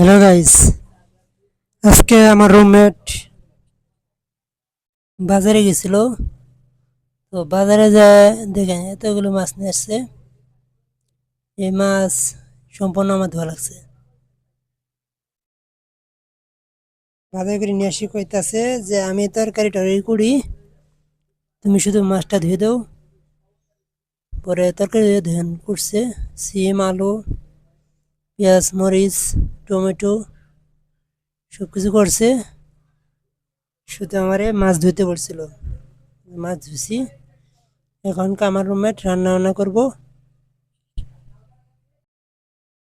Hello guys আজকে আমার roommate বাজারে গেছিল তো বাজারে যায় দেখেন এতগুলো মাছ নিয়ে আসছে এই মাছ সম্পূর্ণ আমার ধোয়া লাগছে বাজার করে নিয়ে আসি কইতাছে যে আমি তরকারি টরকারি করি তুমি শুধু মাছটা ধুয়ে দাও পরে তরকারি ধুয়ে করছে সিম আলু পেঁয়াজ, মরিচ, টমেটো সব কিছু করছে। শুধু আমারে মাছ ধুতে বলছিল। মাছ ধুছি এখনকার আমার রুমমেট রান্না বান্না করব।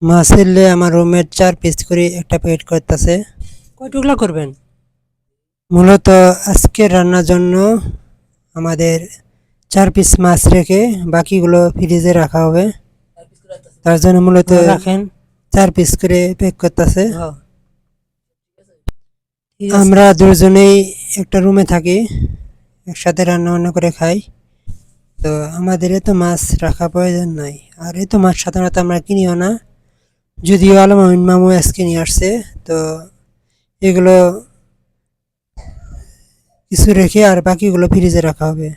মাছ এলে আমার রুমমেট চার পিস করে একটা প্যাকেট করতেছে। কয় টুকলা করবেন? মূলত আজকে রান্নার জন্য আমাদের চার পিস মাছ রেখে বাকিগুলো ফ্রিজে রাখা হবে। তার জন্য মূলত রাখেন। চার পিস করে প্যাক করতেছে। আমরা দুজনেই একটা রুমে থাকি একসাথে রান্না বান্না করে খাই। তো আমাদের এত মাছ রাখা প্রয়োজন নাই। আর এত মাছ সাধারণত আমরা কিনিও না। যদিও আলমামিন মামু আজকে নিয়ে আসছে তো এগুলো কিছু রেখে আর বাকিগুলো ফ্রিজে রাখা হবে।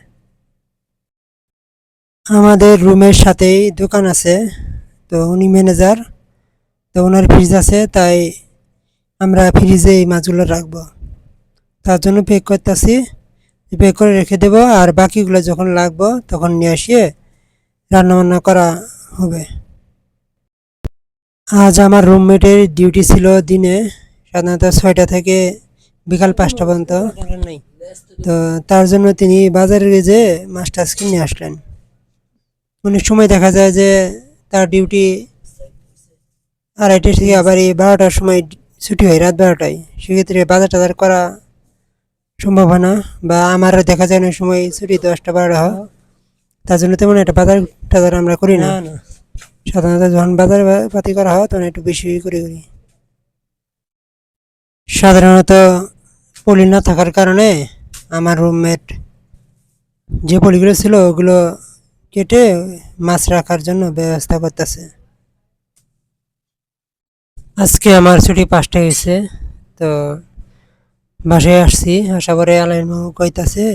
আমাদের রুমের সাথেই দোকান আছে তো উনি ম্যানেজার তো ওনার ফ্রিজ আছে, তাই আমরা ফ্রিজে এই মাছগুলো রাখব। তার জন্য প্যাক করতেছি প্যাক করে রেখে দেবো, আর বাকিগুলো যখন লাগবো তখন নিয়ে আসিয়ে রান্নাবান্না করা হবে। আজ আমার রুমমেটের ডিউটি ছিল দিনে সাধারণত ছয়টা থেকে বিকাল পাঁচটা পর্যন্ত। তো তার জন্য তিনি বাজারে যে মাছ টাছ কিনে আসলেন। অনেক সময় দেখা যায় যে তার ডিউটি আড়াইটা থেকে আবার এই বারোটার সময় ছুটি হয় রাত বারোটায়। সেক্ষেত্রে বাজার টাজার করা সম্ভব হয় না বা আমারও দেখা যায় না সময় ছুটি দশটা বারোটা হয়। তার জন্য তেমন একটা বাজার টাজার আমরা করি না। সাধারণত যখন বাজার পাতি করা হয় তখন একটু বেশি করে করি। সাধারণত পলি না থাকার কারণে আমার রুমমেট যে পলিগুলো ছিল ওগুলো কেটে মাছ রাখার জন্য ব্যবস্থা করতেছে। আজকে আমার ছুটি পাঁচটা হয়েছে তো বাসায় আসছি আশা করে আলাইন মামু কইতাছে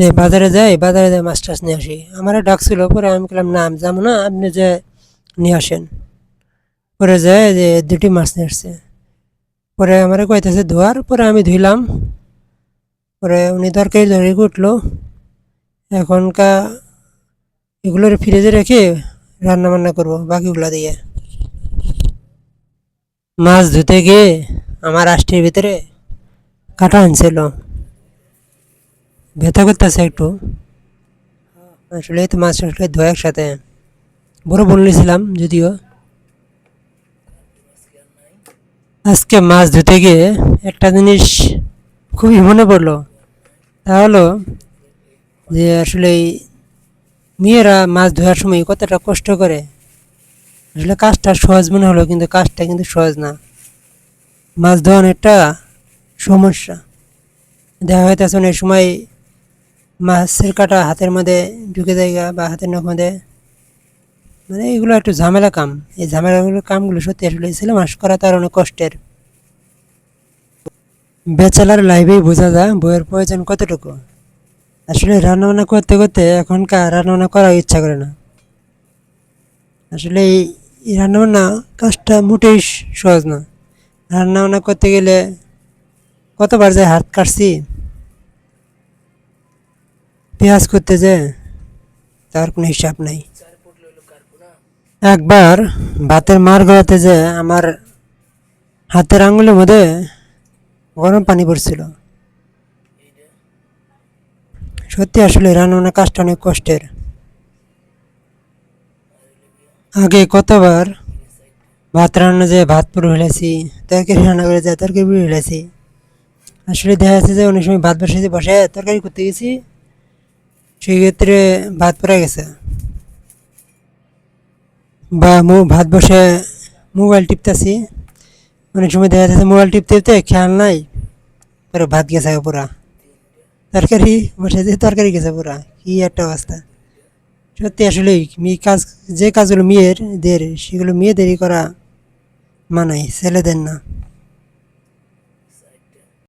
যে বাজারে যাই বাজারে যাই মাছ টাছ নিয়ে আসি। আমার ডাকছিল পরে আমি বললাম না আমি যাব না আপনি যে নিয়ে আসেন। পরে যায় যে দুটি মাছ নিয়ে আসছে। পরে আমার কইতাছে ধোয়ার। পরে আমি ধুইলাম। পরে উনি তরকারি ধরে উঠল এখনকার এগুলোর ফ্রিজে রেখে রান্না বান্না করব বাকিগুলো দিয়ে। মাছ ধুতে গিয়ে আমার আষ্টির ভিতরে কাটা আনছিল। ব্যথা করতেছে একটু। আসলে তো মাছ আসলে ধোয়া একসাথে। বড় বললেছিলাম যদিও। আজকে মাছ ধুতে গিয়ে একটা জিনিস খুবই মনে পড়ল। তা হলো যে আসলে মেয়েরা মাছ ধোয়ার সময় কতটা কষ্ট করে আসলে কাজটা সহজ মনে হলো, কিন্তু কাজটা কিন্তু সহজ না। মাছ ধোয়া একটা সমস্যা। দেখা হইতেছে অনেক সময় মাছের কাটা হাতের মধ্যে ঢুকে জায়গা বা হাতের নখ মধ্যে। মানে এগুলো একটু ঝামেলা কাম। এই ঝামেলাগুলো কামগুলো সত্যি আসলে ছেলে মাস করা তার অনেক কষ্টের। ব্যাচেলার লাইভেই বোঝা যায় বইয়ের প্রয়োজন কতটুকু। আসলে রান্নাবান্না করতে করতে এখনকার রান্নাবান্না করার ইচ্ছা করে না। আসলে রান্নাবান্না কাজটা মোটেই সহজ না। রান্নাবান্না করতে গেলে কতবার যে হাত কাটছি, পেঁয়াজ করতে যে তার কোনো হিসাব নাই। একবার ভাতের মার গড়াতে যে আমার হাতের আঙুলের মধ্যে গরম পানি পড়ছিল। সত্যি আসলে রান্নাবান্না কাজটা অনেক কষ্টের। আগে কতবার ভাত রান্না যে ভাত পুরো ফেলেছি, তরকারি রান্না করে যায় তরকারি পুরো ফেলেছি। আসলে দেখা যাচ্ছে যে অনেক সময় ভাত বসেছি বসে তরকারি করতে গেছি সেই ক্ষেত্রে ভাত পড়ে গেছে। বা মু, ভাত বসে মোবাইল টিপতেছি। অনেক সময় দেখা যাচ্ছে মোবাইল টিপতে টিপতে খেয়াল নাই, পরে ভাত গেছে পুরা। তরকারি বসেছে তরকারি গেছে পুরা, কি একটা অবস্থা। সত্যি আসলেই মেয়ে কাজ যে কাজগুলো মেয়ের দের সেগুলো মেয়েদেরই করা মানায় ছেলেদের না।